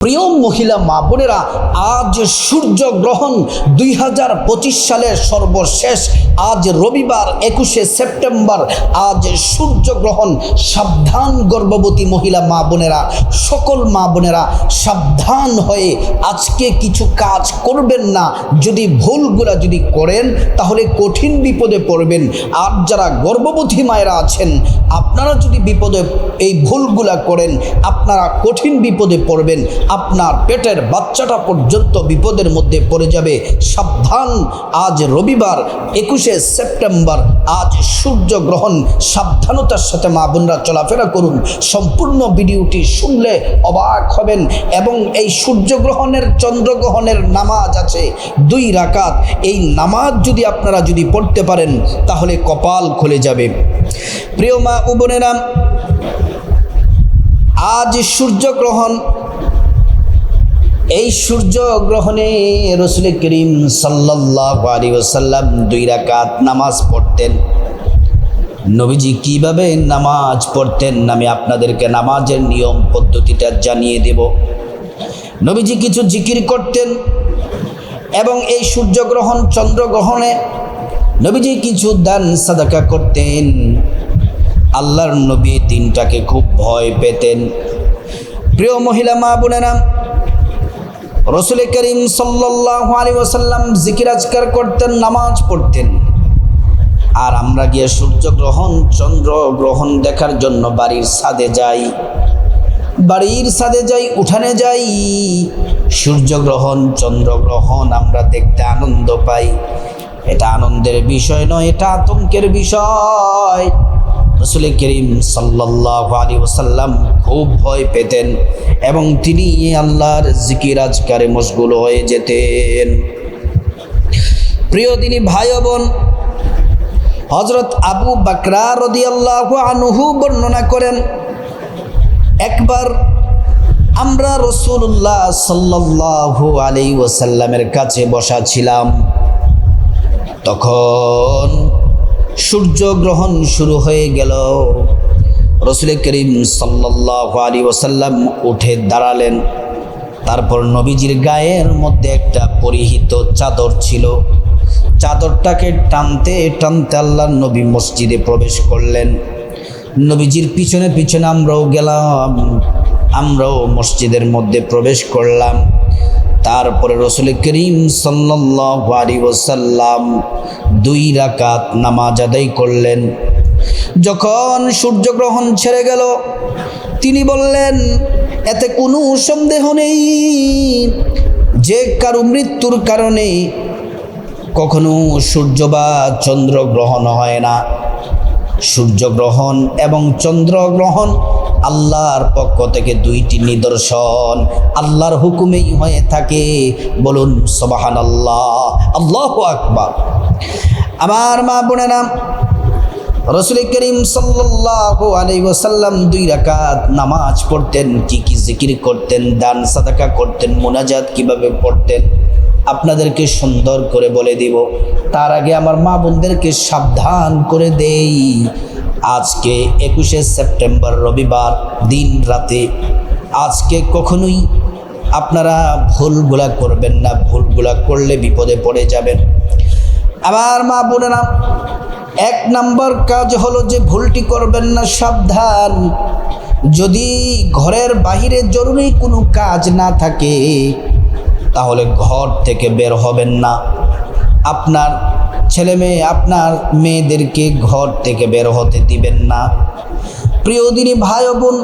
প্রিয় মহিলা মা বোনেরা, আজ সূর্য গ্রহণ দুই হাজার পঁচিশ সালের সর্বশেষ। আজ রবিবার একুশে সেপ্টেম্বর, আজ সূর্য গ্রহণ। সাবধান গর্ভবতী মহিলা মা বোনেরা, সকল মা বোনেরা সাবধান হয়ে আজকে কিছু কাজ করবেন না। যদি ভুলগুলা যদি করেন, তাহলে কঠিন বিপদে পড়বেন। আর যারা গর্ভবতী মায়েরা আছেন, আপনারা যদি বিপদে, এই ভুলগুলা করেন, আপনারা কঠিন বিপদে পড়বেন। আপনার পেটের বাচ্চাটা পর্যন্ত বিপদের মধ্যে পড়ে যাবে। সাবধান, আজ রবিবার, একুশে সেপ্টেম্বর, আজ সূর্য গ্রহণ সাবধানতার সাথে মা বোনরা চলাফেরা করুন। সম্পূর্ণ ভিডিওটি শুনলে অবাক হবেন এবং এই সূর্যগ্রহণের চন্দ্রগ্রহণের নামাজ আছে দুই রাকাত। এই নামাজ যদি আপনারা যদি পড়তে পারেন, তাহলে কপাল খুলে যাবে। প্রিয় মা ও বোনেরা, আজ সূর্যগ্রহণ এই সূর্য গ্রহণে রসুল করিম সাল্লাহ আলী ওসাল্লাম দুই রাকাত নামাজ পড়তেন। নবীজি কীভাবে নামাজ পড়তেন আমি আপনাদেরকে নামাজের নিয়ম পদ্ধতিটা জানিয়ে দেব। নবীজি কিছু জিকির করতেন এবং এই সূর্যগ্রহণ চন্দ্রগ্রহণে নবীজি কিছু দান সাদাকা করতেন। আল্লাহর নবী দিনটাকে খুব ভয় পেতেন। প্রিয় মহিলা মা বোনেরা রসুল করিম সাল্লাহ আলী ওসাল্লাম জিকির আজকার করতেন, নামাজ পড়তেন। আর আমরা গিয়ে সূর্যগ্রহণ চন্দ্র গ্রহণ দেখার জন্য বাড়ির ছাদে যাই। বাড়ির ছাদে যাই, উঠানে যাই। সূর্যগ্রহণ চন্দ্রগ্রহণ আমরা দেখতে আনন্দ পাই। এটা আনন্দের বিষয় নয়, এটা আতঙ্কের বিষয়। রসুল করিম সাল্লাহ আলী ওসাল্লাম খুব ভয় পেতেন এবং তিনি আল্লাহর জিকির আজকারে মশগুল হয়ে যেতেন। প্রিয় তিনি ভাই বোন হজরত আবু বাকরা রদিয়াল্লাহ আনুহু বর্ণনা করেন, একবার আমরা রসুল্লাহ সাল্লাহু আলী ওসাল্লামের কাছে বসা ছিলাম। তখন সূর্যগ্রহণ শুরু হয়ে গেল। রসুল করিম সাল্লাহ আলী ওসাল্লাম উঠে দাঁড়ালেন। তারপর নবীজির গায়ের মধ্যে একটা পরিহিত চাদর ছিল। চাদরটাকে টানতে টানতে আল্লাহ নবী মসজিদে প্রবেশ করলেন। নবীজির পিছনে পিছনে আমরাও গেলাম, আমরাও মসজিদের মধ্যে প্রবেশ করলাম। তারপরে রসুল করিম সাল্লি ওসাল্লাম দুই রাকাত নামাজ আদায় করলেন। যখন সূর্যগ্রহণ ছেড়ে গেল, তিনি বললেন, এতে কোনো সন্দেহ নেই। যে কারও মৃত্যুর কারণে কখনো সূর্য বা চন্দ্রগ্রহণ হয় না। সূর্যগ্রহণ এবং চন্দ্রগ্রহণ আল্লাহর পক্ষ থেকে দুইটি নিদর্শন আল্লাহর হুকুমেই হয়ে থাকে। বলুন সবাহান আল্লাহ আল্লাহ আকবার। আমার মা বোনেরা, রসুল করিম সাল্লাহ আলাই ওসাল্লাম দুই রাকাত নামাজ পড়তেন, কি কি জিকির করতেন, দান সাদাকা করতেন, মোনাজাত কীভাবে পড়তেন, আপনাদেরকে সুন্দর করে বলে দিব। তার আগে আমার মা বোনদেরকে সাবধান করে দেই। আজকে একুশে সেপ্টেম্বর রবিবার দিন রাতে। আজকে কখনোই আপনারা ভুলগুলা করবেন না, ভুলগুলা করলে বিপদে পড়ে যাবেন। আবার মা বোনেরা, এক নাম্বার কাজ হলো যে ভুলটি করবেন না, সাবধান। যদি ঘরের বাহিরে জরুরি কোনো কাজ না থাকে, তাহলে ঘর থেকে বের হবেন না। আপনার ছেলে মেয়ে, আপনার মেয়েদেরকে ঘর থেকে বের হতে দিবেন না। প্রিয় দিনী ভাই বোন,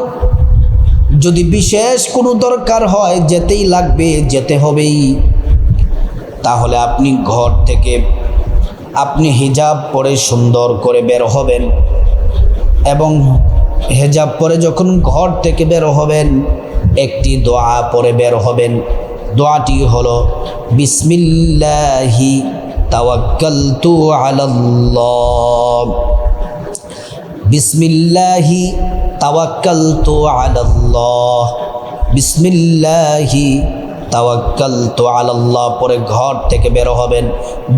যদি বিশেষ কোনো দরকার হয়, যেতেই লাগবে, যেতে হবেই। তাহলে আপনি ঘর থেকে, আপনি হিজাব পরে সুন্দর করে বের হবেন এবং হেজাব পরে যখন ঘর থেকে বের হবেন, একটি দোয়া পরে বের হবেন। দোয়াটি হলো, বিসমিল্লাহি তাওয়াক্কালতু তাওয়াক্কালতু আলাল্লাহ। পরে ঘর থেকে বের হবেন।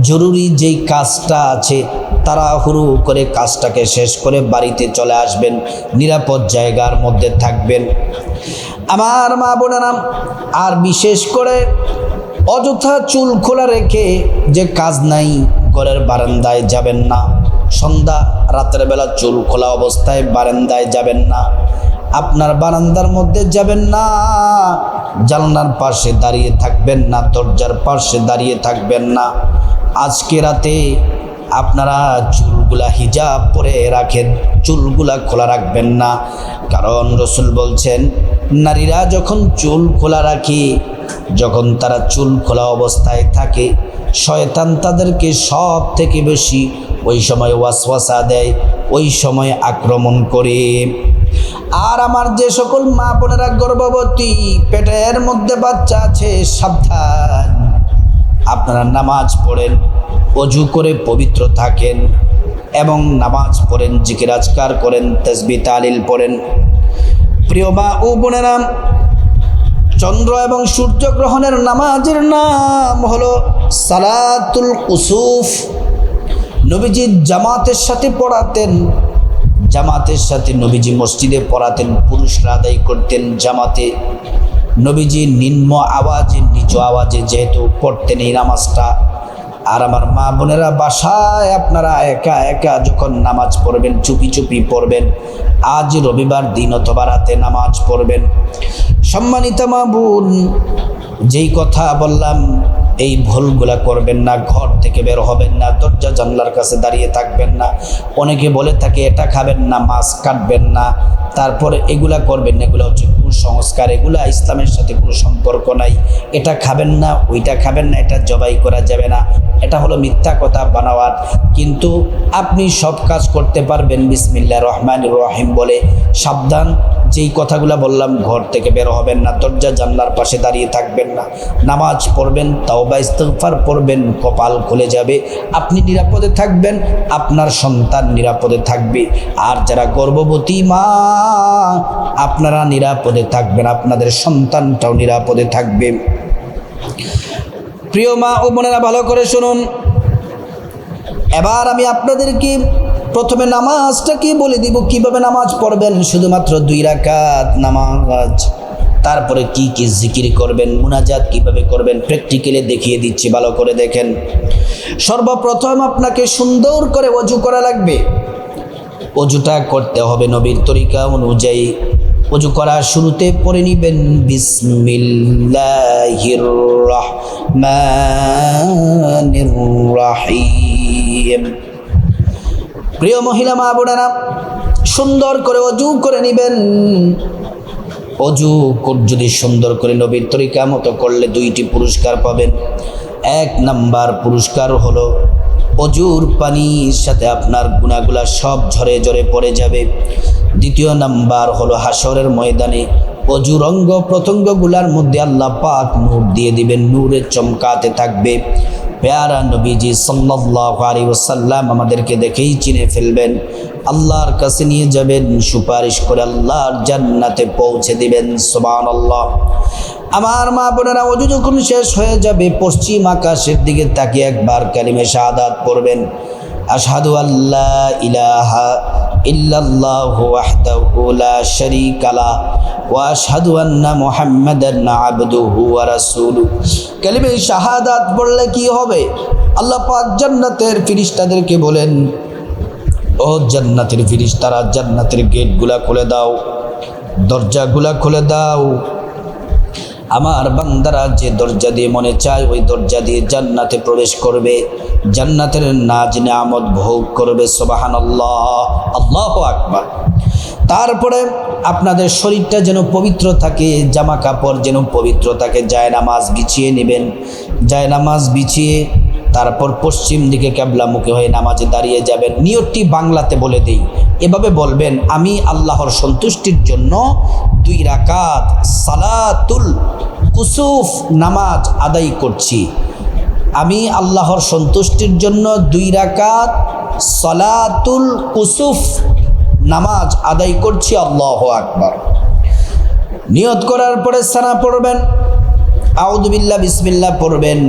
জরুরি যেই কাজটা আছে, তাড়াহুড়ো করে কাজটাকে শেষ করে বাড়িতে চলে আসবেন। নিরাপদ জায়গার মধ্যে থাকবেন। আমার মা বোনেরা আর বিশেষ করে অযথা চুল খোলা রেখে যে কাজ নাই, ঘরের বারান্দায় যাবেন না। সন্ধ্যা, রাতের বেলা চুল খোলা অবস্থায় বারান্দায় যাবেন না। আপনার বারান্দার মধ্যে যাবেন না। জানলার পাশে দাঁড়িয়ে থাকবেন না, দরজার পাশে দাঁড়িয়ে থাকবেন না। আজকে রাতে আপনারা চুলগুলা হিজাব পরে রাখেন, চুলগুলা খোলা রাখবেন না। কারণ রসুল বলছেন, নারীরা যখন চুল খোলা রাখে, যখন তারা চুল খোলা অবস্থায় থাকে শয়তান তাদেরকে সব থেকে বেশি ওই সময় ওয়াসওয়াসা দেয়, ওই সময় আক্রমণ করে। আর আমার যে সকল মা বোনেরা গর্ভবতী, পেটের মধ্যে বাচ্চা আছে, সাবধান। আপনারা নামাজ পড়েন, অজু করে পবিত্র থাকেন এবং নামাজ পড়েন জিকিরাজকার করেন, তসবি, তালিল পড়েন। প্রিয় মা ও বোনেরা চন্দ্র এবং সূর্য গ্রহণের নামাজের নাম হলো সালাতুল কুসুফ। নবীজি জামাতের সাথে পড়াতেন, জামাতের সাথে নবীজি মসজিদে পড়াতেন, পুরুষরা আদায় করতেন জামাতে। নবীজি নিম্ন আওয়াজে, নিচু আওয়াজে যেহেতু পড়তেন এই নামাজটা। আর আমার মা বোনেরা বাসায় আপনারা একা একা যখন নামাজ পড়বেন, চুপি চুপি পড়বেন, আজ রবিবার দিন অথবা রাতে নামাজ পড়বেন। সম্মানিত মা বোন, যেই কথা বললাম এই ভুলগুলা করবেন না, ঘর থেকে বের হবেন না, দরজা জানলার কাছে দাঁড়িয়ে থাকবেন না। অনেকে বলে থাকে, এটা খাবেন না, মাছ কাটবেন না। তারপরে এগুলা করবেন না, এগুলো হচ্ছে কুসংস্কার, এগুলা ইসলামের সাথে কোনো সম্পর্ক নাই। এটা খাবেন না, ওইটা খাবেন না, এটা জবাই করা যাবে না। এটা হলো মিথ্যা কথা বানাওয়ার কিন্তু আপনি সব কাজ করতে পারবেন বিসমিল্লা রহমান রহিম বলে। সাবধান যেই কথাগুলো বললাম, ঘর থেকে বের হবেন না, দরজা জানলার পাশে দাঁড়িয়ে থাকবেন না। নামাজ পড়বেন তাও বা ইস্তফার পড়বেন, কপাল খুলে যাবে। আপনি নিরাপদে থাকবেন, আপনার সন্তান নিরাপদে থাকবে। আর যারা গর্ভবতী মা, আপনারা নিরাপদে থাকবেন, আপনাদের সন্তানটাও নিরাপদে থাকবে। প্রিয় মা ও বোনেরা, ভালো করে শুনুন। এবার আমি আপনাদেরকে প্রথমে নামাজটা কি বলে দিব? কীভাবে নামাজ পড়বেন? শুধুমাত্র দুই রাকাত নামাজ। তারপরে কি কি জিকির করবেন? মুনাজাত কীভাবে করবেন? প্র্যাকটিক্যালি দেখিয়ে দিচ্ছি, ভালো করে দেখেন। সর্বপ্রথম আপনাকে সুন্দর করে অজু করা লাগবে। অজুটা করতে হবে নবীর তরিকা অনুযায়ী। অজু করা শুরুতে পড়ে নিবেন, বিসমিল্লাহির রহমানির রহিম। প্রিয় মহিলা মা বোনেরা, সুন্দর করে অজু করে নিবেন। অজু যদি সুন্দর করে নবীর তরিকা মতো করলে দুইটি পুরস্কার পাবেন। এক নাম্বার পুরস্কার হলো, অজুর পানির সাথে আপনার গুণাগুলা সব ঝরে ঝরে পড়ে যাবে। দ্বিতীয় নাম্বার হলো হাসরের ময়দানে অজুর অঙ্গ মধ্যে আল্লাহ পাক নূর দিয়ে দিবেন। নূরের চমকাতে থাকবে। পেয়ারা নবীজি সাল্লাল্লাহু আলাইহি ওয়াসাল্লাম আমাদেরকে দেখেই চিনে ফেলবেন। আল্লাহর কাছে নিয়ে যাবেন, সুপারিশ করে আল্লাহর জান্নাতে পৌঁছে দিবেন। সুবহানাল্লাহ। আমার মা বোনেরা অজু যখন শেষ হয়ে যাবে, পশ্চিম আকাশের দিকে তাকিয়ে একবার কালিমে শাহাদাত পড়বেন। আশহাদু আল্লাহ ইলাহা ইল্লাল্লাহু শাহাদাত পড়লে কি হবে? আল্লাহ পাক জান্নাতের ফেরেশতাদেরকে বলেন, ও জান্নাতের ফেরেশতারা জান্নাতের গেটগুলা খুলে দাও, দরজাগুলা খুলে দাও আমার বান্দারা যে দরজা দিয়ে মনে চায়, ওই দরজা দিয়ে জান্নাতে প্রবেশ করবে। জান্নাতের নাজ নিয়ামত ভোগ করবে সোবাহান আল্লাহ আল্লাহ আকবার। তারপরে আপনাদের শরীরটা যেন পবিত্র থাকে জামা কাপড় যেন পবিত্র থাকে যায় নামাজ বিছিয়ে নেবেন। যায় নামাজ বিছিয়ে তারপর পশ্চিম দিকে ক্যাবলামুখী হয়ে নামাজে দাঁড়িয়ে যাবেন। নিয়তটি বাংলাতে বলে দিই। এভাবে বলবেন, আমি আল্লাহর সন্তুষ্টির জন্য দুই রাকাত সালাতুল কুসুফ নামাজ আদায় করছি। আমি আল্লাহর সন্তুষ্টির জন্য দুই রাকাত সলাতুল কুসুফ নামাজ আদায় করছি, আল্লাহ আকবার। নিয়ত করার পরে সানা পড়বেন আউদুবিল্লা বিসমিল্লা পড়বেন,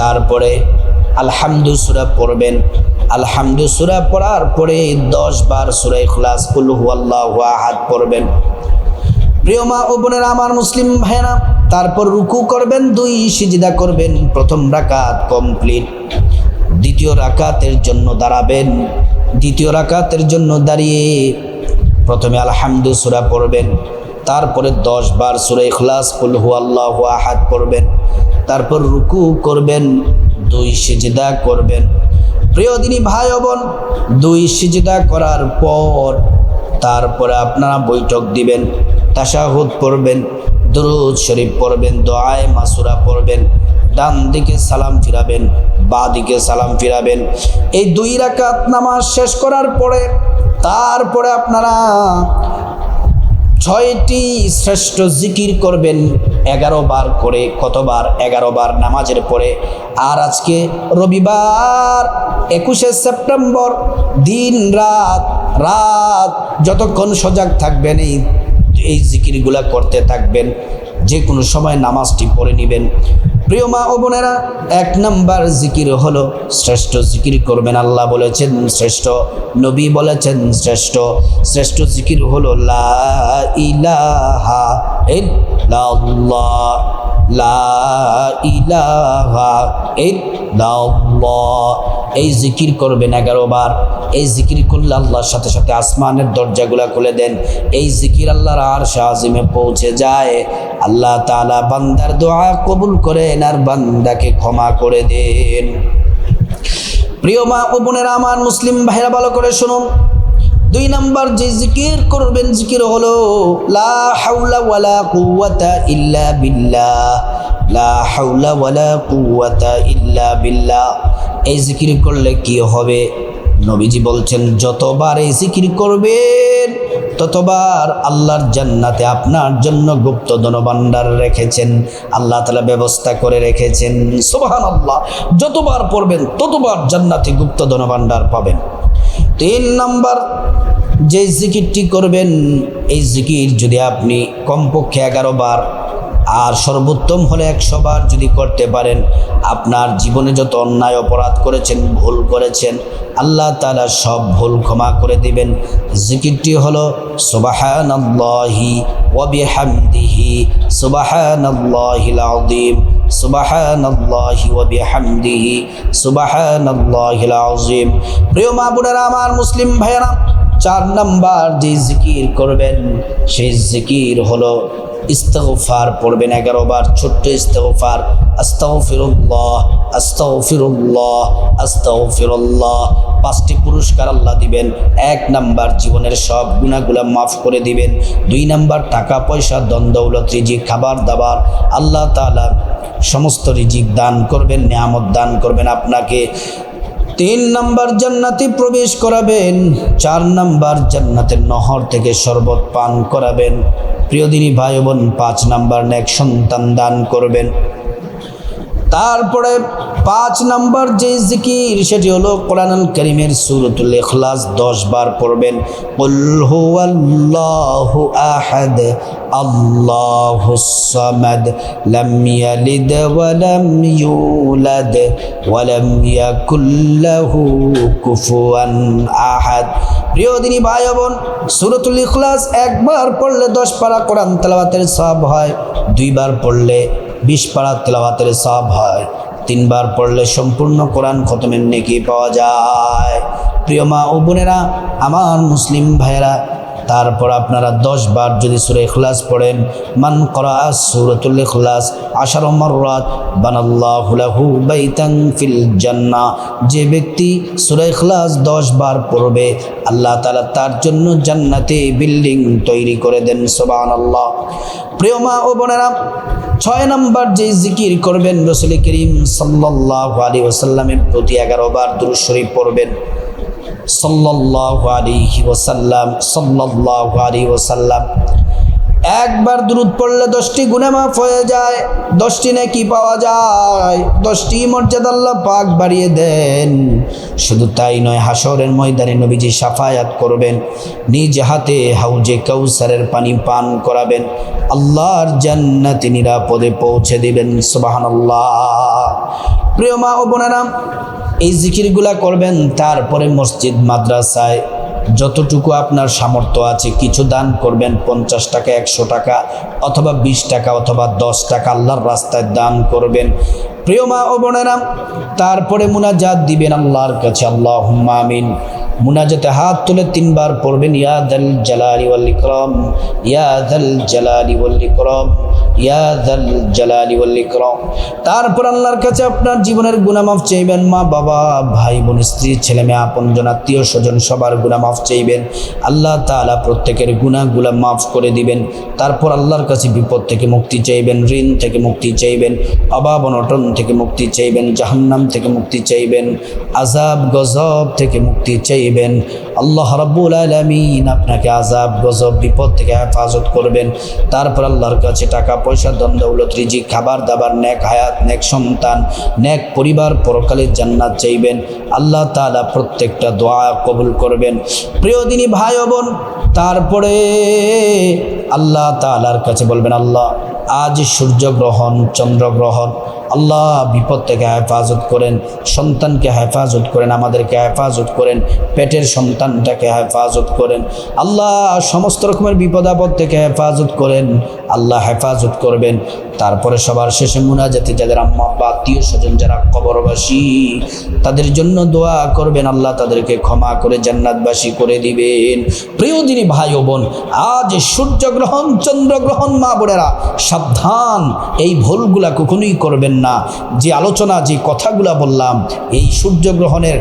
তারপরে আলহামদু সুরা পড়বেন। আলহামদু সুরা পড়ার পরে দশ বার সুরা ইখলাস, কুল হুয়াল্লাহু আহাদ পড়বেন। প্রিয় মা ও বোনেরা, আমার মুসলিম ভাইয়েরা তারপর রুকু করবেন, দুই সিজিদা করবেন। প্রথম রাকাত কমপ্লিট। দ্বিতীয় রাকাতের জন্য দাঁড়াবেন। দ্বিতীয় রাকাতের জন্য দাঁড়িয়ে প্রথমে আলহামদু সুরা পড়বেন। তারপরে দশ বার সুরা ইখলাস, কুল হু আল্লাহ আহাদ পড়বেন। তারপর রুকু করবেন, দুই সিজিদা করবেন। প্রিয় দিনী ভাই বোন, দুই সিজিদা করার পর তারপরে আপনারা বৈঠক দিবেন তাসাহুদ পড়বেন। দরুদ শরীফ পড়বেন, দোয়ায় মাসুরা পড়বেন ডান দিকে সালাম ফিরাবেন বা দিকে সালাম ফিরাবেন। এই দুই রাকাত নামাজ শেষ করার পরে, তারপরে আপনারা ছয়টি শ্রেষ্ঠ জিকির করবেন, এগারো বার করে, কতবার? এগারো বার নামাজের পরে। আর আজকে রবিবার, একুশে সেপ্টেম্বর, দিন রাত রাত, যতক্ষণ সজাগ থাকবেন এই এই জিকিরগুলা করতে থাকবেন। যে কোনো সময় নামাজটি পড়ে নেবেন। প্রিয় মা ও বোনেরা, এক নাম্বার জিকির হলো শ্রেষ্ঠ জিকির করবেন আল্লাহ বলেছেন, শ্রেষ্ঠ নবী বলেছেন, শ্রেষ্ঠ। শ্রেষ্ঠ জিকির হলো লা ইলাহা ইল্লাল্লাহ। লা ইলাহা ইল্লাল্লাহ। এই জিকির করবেন এগারো বার। এই জিকির করলে আল্লাহর সাথে সাথে আসমানের দরজাগুলা খুলে দেন। এই জিকির আল্লাহর আর শাহজিমে পৌঁছে যায়। আল্লাহ তাআলা বান্দার দোয়া কবুল করেন আর বান্দাকে ক্ষমা করে দেন। প্রিয় মা ও বোনেরা, আমার মুসলিম ভাইরা ভালো করে শুনুন। দুই নাম্বার যে জিকির করবেন, জিকির হলো, লা হাওলা ওয়ালা কুওয়াতা ইল্লা বিল্লাহ। লা হাওলা ওয়ালা কুওয়াতা ইল্লা বিল্লাহ। এই জিকির করলে কি হবে? নবীজি বলছেন, যতবার এই জিকির করবেন, ততবার আল্লাহর জান্নাতে আপনার জন্য গুপ্ত ধনভাণ্ডার রেখেছেন। আল্লাহ তালা ব্যবস্থা করে রেখেছেন। সুবাহান আল্লাহ যতবার পড়বেন, ততবার জান্নাতে গুপ্ত ধনভাণ্ডার পাবেন। তিন নাম্বার, যে জিকিরটি করবেন, এই জিকির যদি আপনি কমপক্ষে এগারো বার আর সর্বোত্তম হলে একশো বার যদি করতে পারেন, আপনার জীবনে যত অন্যায় অপরাধ করেছেন, ভুল করেছেন, আল্লাহ তালা সব ভুল ক্ষমা করে দিবেন। জিকিরটি হলো সুবাহানাল্লাহি ওয়াবিহামদিহি সুবাহানাল্লাহিল সুবাহানাল্লাহিল আযীম। প্রিয় মা বোনেরা, আমার মুসলিম ভাইয়েরা, চার নাম্বার যে জিকির করবেন, সেই জিকির হলো ইস্তফার পড়বেন এগারো বার, ছোট্ট ইস্তফার আস্তাগফিরুল্লাহ আস্তাগফিরুল্লাহ আস্তাগফিরুল্লাহ। পাঁচটি পুরস্কার আল্লাহ দিবেন। এক নাম্বার জীবনের সব গুণাগুলা মাফ করে দিবেন। দুই নাম্বার টাকা, পয়সা দ্বন্দ্বৌলত রিজিক, খাবার দাবার। আল্লাহ তাআলা সমস্ত রিজিক দান করবেন, নিয়ামত দান করবেন আপনাকে। তিন নাম্বার জান্নাতে প্রবেশ করাবেন, চার নাম্বার জান্নাতের নহর থেকে শরবত পান করাবেন। প্রিয়দিনী ভাই বোন, পাঁচ নাম্বার নেক সন্তান দান করবেন। তারপরে পাঁচ নম্বর যে জিকির, সেটি হলো কোরআন করিমের সুরতুল ইখলাস, দশ বার পড়বেন। কুল হুয়াল্লাহু আহাদ, আল্লাহুস সামাদ, লাম ইয়ালিদ ওয়া লাম ইউলাদ, ওয়া লাম ইয়াকুল লাহু কুফুয়ান ভাই বোন সুরতুল ইখলাস একবার পড়লে দশ পারা কোরআন তেলাওয়াতের সব হয়, দুইবার পড়লে বিশ পারা তেলাওয়াতের সব হয়। তিনবার পড়লে সম্পূর্ণ কোরআন খতমের নেকি পাওয়া যায়। প্রিয় মা ও বোনেরা, আমার মুসলিম ভাইয়েরা, তারপর আপনারা দশ বার যদি সুরে ইখলাস পড়েন, মান করা সুরতুল ইখলাস, আশার মাররাত, বানাল্লাহু লাহু বাইতান ফিল জান্নাহ। যে ব্যক্তি সুরে ইখলাস দশ বার পড়বে, আল্লাহ তাআলা তার জন্য জান্নাতে বিল্ডিং তৈরি করে দেন, সুবহানাল্লাহ। প্রিয় মা ও বোনেরা ছয় নম্বর যে জিকির করবেন রসুল করিম সাল্লাহ আলী ওসাল্লামের প্রতি এগারো বার দুরুদ শরীফ পড়বেন। সাল্লাহ আলী ওসাল্লাম সাল্লাহ আলী ওসাল্লাম একবার দূরত পড়লে দশটি গুণে মাফ হয়ে যায়, দশটি নাকি পাওয়া যায়, দশটি মর্যাদা আল্লাহ পাক বাড়িয়ে দেন। শুধু তাই নয় হাসরের ময়দানে নবীজি সাফায়াত করবেন, নিজ হাতে হাউজে কৌসারের পানি পান করাবেন, আল্লাহর জান্নাতে নিরাপদে পৌঁছে দিবেন, সুবহানাল্লাহ। প্রিয় মা ও বোনেরা, এই জিকিরগুলা করবেন তারপরে মসজিদ, মাদ্রাসায় যতটুকু আপনার সামর্থ্য আছে, কিছু দান করবেন, পঞ্চাশ টাকা, একশো টাকা, অথবা বিশ টাকা অথবা দশ টাকা আল্লাহর রাস্তায় দান করবেন। প্রিয় মা ও বোনেরা, তারপরে মুনাজাত দিবেন আল্লাহর কাছে। আল্লাহ আমিন। মুনাজাতে হাত তুলে তিনবার পড়বেন ইয়াদাল জালালি ওয়াল ইকরাম ইয়াদাল জালালি ওয়াল ইকরাম ইয়াদাল জালালি ওয়াল তারপর আল্লাহর কাছে আপনার জীবনের গুনামাফ চাইবেন, মা, বাবা, ভাই, বোন, স্ত্রী, ছেলে, মেয়ে আপনজন আত্মীয়, স্বজন, সবার গুনামাফ চাইবেন। আল্লাহ তাআলা প্রত্যেকের গুনাহগুলা মাফ করে দিবেন। তারপর আল্লাহর কাছে বিপদ থেকে মুক্তি চাইবেন, ঋণ থেকে মুক্তি চাইবেন অভাব অনটন থেকে মুক্তি চাইবেন, জাহান্নাম থেকে মুক্তি চাইবেন আজাব গজব থেকে মুক্তি চাইবেন আল্লাহ রাব্বুল আলামিন আপনাকে আজাব গজব, বিপদ থেকে হেফাজত করবেন। তারপর আল্লাহর কাছে টাকা, পয়সা দন দৌলত, রিজিক, খাবার, দাবার, নেক হায়াত, নেক সন্তান, নেক পরিবার পরকালের জান্নাত চাইবেন। আল্লাহ তাআলা প্রত্যেকটা দোয়া কবুল করবেন। প্রিয় দিনী ভাই বোন, তারপরে আল্লাহ তাআলার কাছে বলবেন, আল্লাহ, আজ সূর্যগ্রহণ চন্দ্রগ্রহণ আল্লাহ বিপদ থেকে হেফাজত করেন, সন্তানকে হেফাজত করেন, আমাদেরকে হেফাজত করেন, পেটের সন্তানটাকে হেফাজত করেন। আল্লাহ সমস্ত রকমের বিপদ আপদ থেকে হেফাজত করেন, আল্লাহ হেফাজত করবেন। তারপরে সবার শেষে মুনাজাতে যাদের আম্মা আব্বা আত্মীয় স্বজন যারা কবরবাসী, তাদের জন্য দোয়া করবেন। আল্লাহ তাদেরকে ক্ষমা করে জান্নাতবাসী করে দিবেন। প্রিয় দিনী ভাই ও বোন, আজ সূর্যগ্রহণ, চন্দ্রগ্রহণ, মা বোনেরা সাবধান, এই ভুলগুলা কখনোই করবেন না। যে আলোচনা, যে কথাগুলা বললাম, এই সূর্যগ্রহণের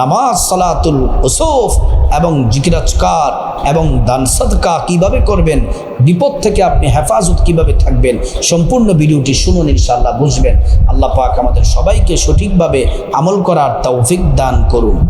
নামাজ, সালাতুল ওসুফ এবং জিকিরাজকার এবং দান সদকা কীভাবে করবেন, বিপদ থেকে আপনি হেফাজত কীভাবে থাকবেন, সম্পূর্ণ ভিডিওটি শুনুন, ইনশাআল্লাহ বুঝবেন। আল্লাহ পাক আমাদের সবাইকে সঠিকভাবে আমল করার তৌফিক দান করুন।